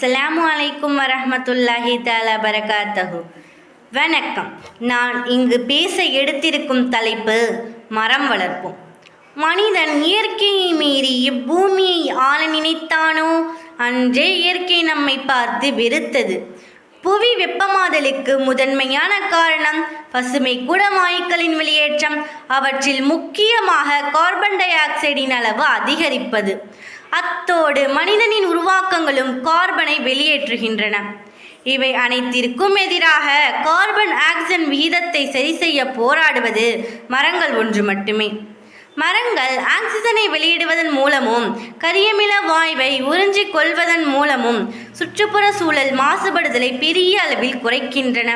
அஸ்ஸலாமு அலைக்கும் வரமத்துல்லாஹி தாலா பரகாத்தஹு. வணக்கம். நான் இங்கு பேச எடுத்திருக்கும் தலைப்பு மரம் வளர்ப்போம். மனிதன் இயற்கையை மீறி இப்பூமியை ஆள நினைத்தானோ? அன்றே இயற்கை நம்மை பார்த்து வெறுத்தது. புவி வெப்பமாதலுக்கு முதன்மையான காரணம் பசுமை குடவாயுக்களின் வெளியேற்றம். அவற்றில் முக்கியமாக கார்பன் டை ஆக்சைடின் அளவு அதிகரிப்பது. அத்தோடு மனிதனின் உருவாக்கங்களும் கார்பனை வெளியேற்றுகின்றன. இவை அனைத்திற்கும் எதிராக கார்பன் ஆக்சிஜன் விகிதத்தை சரி செய்ய போராடுவது மரங்கள் ஒன்று மட்டுமே. மரங்கள் ஆக்சிஜனை வெளியிடுவதன் மூலமும் கரியமில வாயுவை உறிஞ்சிக் கொள்வதன் மூலமும் சுற்றுப்புற சூழல் மாசுபடுதலை பெரிய அளவில் குறைக்கின்றன.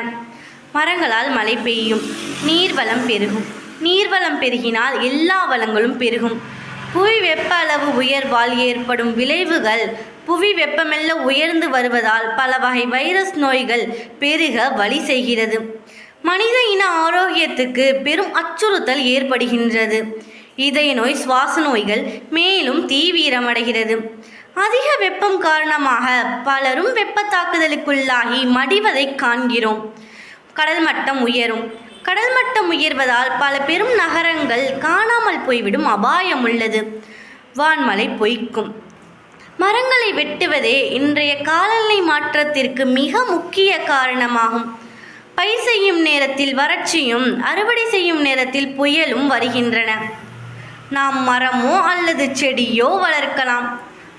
மரங்களால் மழை பெய்யும். நீர்வளம் பெருகும். நீர்வளம் பெருகினால் எல்லா வளங்களும் பெருகும். புவி வெப்ப அளவு உயர்வால் ஏற்படும் விளைவுகள் புவி வெப்பமெல்ல உயர்ந்து வருவதால் பல வகை வைரஸ் நோய்கள் பெருக வழி செய்கிறது. மனித இன ஆரோக்கியத்துக்கு பெரும் அச்சுறுத்தல் ஏற்படுகின்றது. இதய நோய் சுவாச நோய்கள் மேலும் தீவிரமடைகிறது. அதிக வெப்பம் காரணமாக பலரும் வெப்ப தாக்குதலுக்குள்ளாகி மடிவதை காண்கிறோம். கடல் மட்டம் உயரும். கடல் மட்டம் உயர்வதால் பல பெரும் நகரங்கள் காணாமல் போய்விடும் அபாயம் உள்ளது. வான்மழை பொய்க்கும். மரங்களை வெட்டுவதே இன்றைய காலநிலை மாற்றத்திற்கு மிக முக்கிய காரணமாகும். பயிர் செய்யும் நேரத்தில் வறட்சியும் அறுவடை செய்யும் நேரத்தில் புயலும் வருகின்றன. நாம் மரமோ அல்லது செடியோ வளர்க்கலாம்.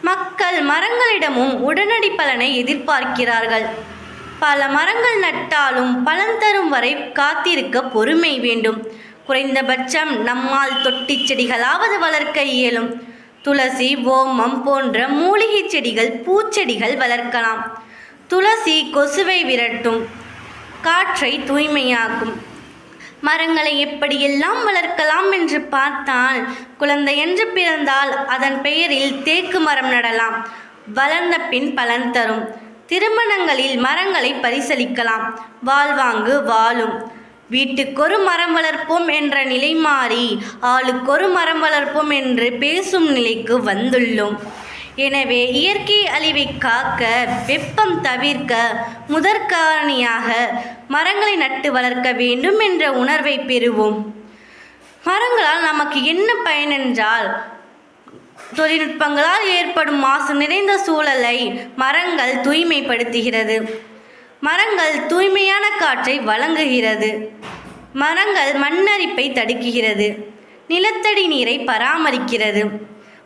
மக்கள் மரங்களிடமும் உடனடி பலனை எதிர்பார்க்கிறார்கள். பல மரங்கள் நட்டாலும் பலன் தரும் வரை காத்திருக்க பொறுமை வேண்டும். குறைந்தபட்சம் நம்மால் தொட்டிச் செடிகளாவது வளர்க்க இயலும். துளசி ஓமம் போன்ற மூலிகை செடிகள் பூச்செடிகள் வளர்க்கலாம். துளசி கொசுவை விரட்டும். காற்றை தூய்மையாக்கும். மரங்களை எப்படியெல்லாம் வளர்க்கலாம் என்று பார்த்தால் குழந்தை என்று பிறந்தால் அதன் பெயரில் தேக்கு மரம் நடலாம். வளர்ந்த பின் பலன் தரும். திருமணங்களில் மரங்களை பரிசளிக்கலாம். வாழ்வாங்கு வாழும். வீட்டுக்கொரு மரம் வளர்ப்போம் என்ற நிலை மாறி ஆளுக்கொரு மரம் வளர்ப்போம் என்று பேசும் நிலைக்கு வந்துள்ளோம். எனவே இயற்கை அழிவை காக்க வெப்பம் தவிர்க்க முதற்காரணியாக மரங்களை நட்டு வளர்க்க வேண்டும் என்ற உணர்வை பெறுவோம். மரங்களால் நமக்கு என்ன பயனென்றால் தொழில்நுட்பங்களால் ஏற்படும் மாசு நிறைந்த சூழலை மரங்கள் தூய்மைப்படுத்துகிறது. மரங்கள் தூய்மையான காற்றை வழங்குகிறது. மரங்கள் மண்ணரிப்பை தடுக்குகிறது நிலத்தடி நீரை பராமரிக்கிறது.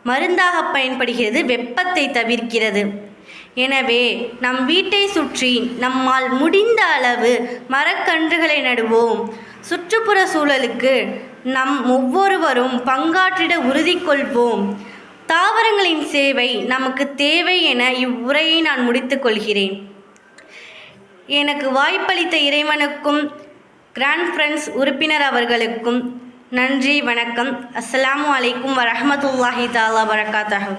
மருந்தாக பயன்படுகிறது வெப்பத்தை தவிர்க்கிறது. எனவே நம் வீட்டை சுற்றி நம்மால் முடிந்த அளவு மரக்கன்றுகளை நடுவோம். சுற்றுப்புற சூழலுக்கு நம் ஒவ்வொருவரும் பங்காற்றிட உறுதி கொள்வோம் தாவரங்களின் சேவை நமக்கு தேவை என இவ்வுரையை நான் முடித்துக் கொள்கிறேன். எனக்கு வாய்ப்பளித்த இறைவனுக்கும் கிராண்ட் ஃப்ரெண்ட்ஸ் உறுப்பினர் அவர்களுக்கும் நன்றி வணக்கம். அஸ்ஸலாமு அலைக்கும் வரமத்துல்லாஹி தாலா வரகாத்தஹு.